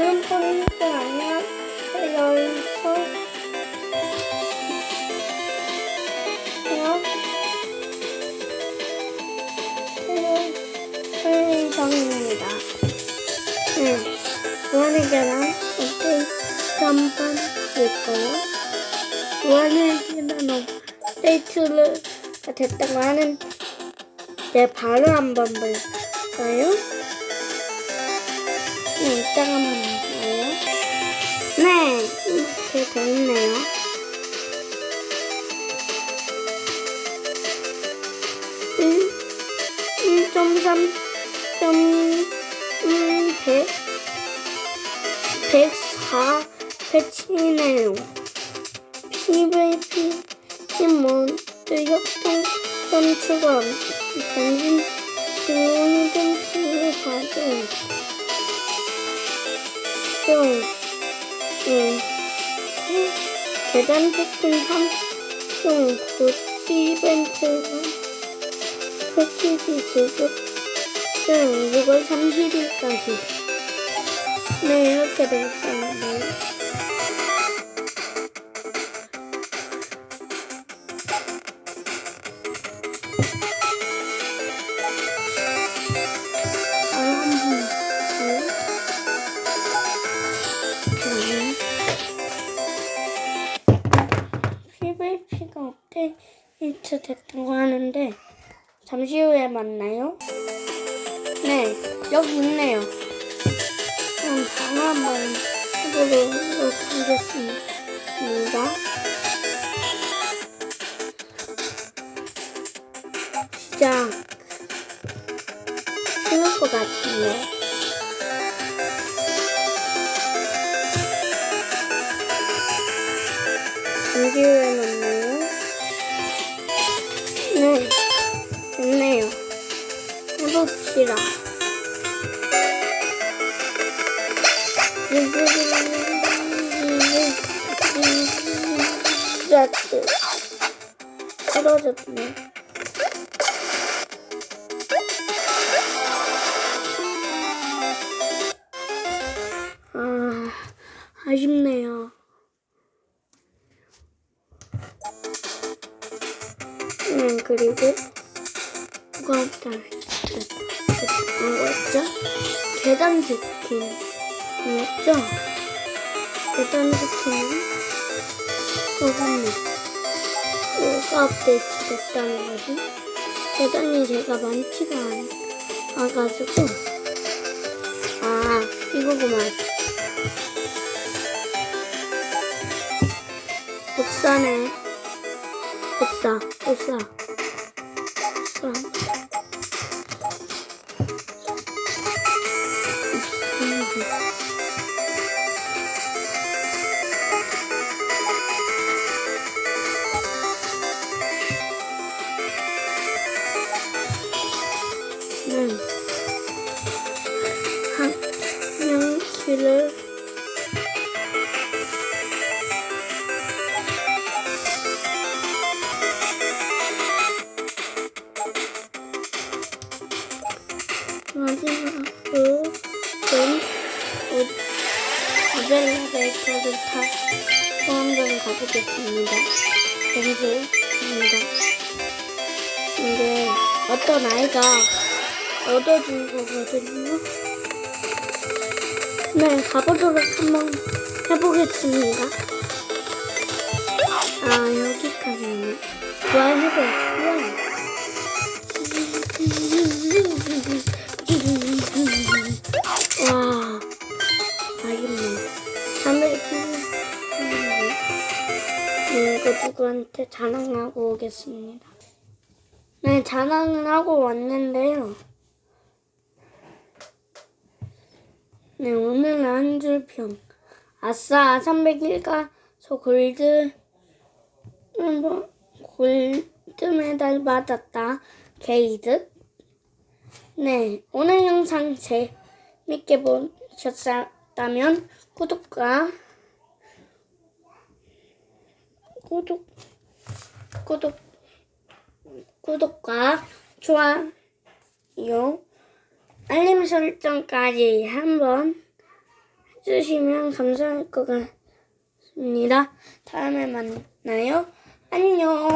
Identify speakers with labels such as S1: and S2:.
S1: 다른 포인트 아니면 여기서 편의점입니다. 네, 계란 업데이트 한번 볼까요? 계란 업데이트가 됐다고 하는 네, 바로 한번 볼까요? 네, 이따가 한번 이렇게 됐네요. 일, 1.3, 점, 음, 100, 104 패치네요. PVP, 모드 협동, 선추가, 변신, 지원 이벤트, 과정, 좀, 음, 계단 3, 좀, 고치 이벤트 3, 패키지 지급 등 6월 30일까지. 네 이렇게 돼 있었는데 PVP 됐다고 하는데 잠시 후에 만나요. 네, 여기 있네요. 그럼 방어 한번 해보도록 하겠습니다. 시작. 것 같은데. 네. 됐네요. 해봅시다. 스타트. 떨어졌네. 아, 아쉽네요. 음, 그리고 없다. 뭐였죠? 계단 스킨이었죠? 계단 스킨은 그거네. 뭐가 업데이트 됐다는 거지? 계단이 제가 많지가 않아가지고 아 이거구만 복사네 복사 복사 어젤레이터를 타 포항점을 가보겠습니다. 공주입니다. 근데 어떤 아이가 얻어준 거거든요. 네, 가보도록 한번 해보겠습니다. 아, 여기까지네. 부활해볼게요. 누구한테 자랑하고 오겠습니다. 네, 자랑을 하고 왔는데요. 네, 오늘은 한 줄 평. 아싸, 301가소 골드, 음, 뭐, 골드 메달 받았다. 게이드. 네, 오늘 영상 재밌게 보셨다면 구독과 구독, 구독, 구독과 좋아요, 알림 설정까지 한번 해주시면 감사할 것 같습니다. 다음에 만나요. 안녕.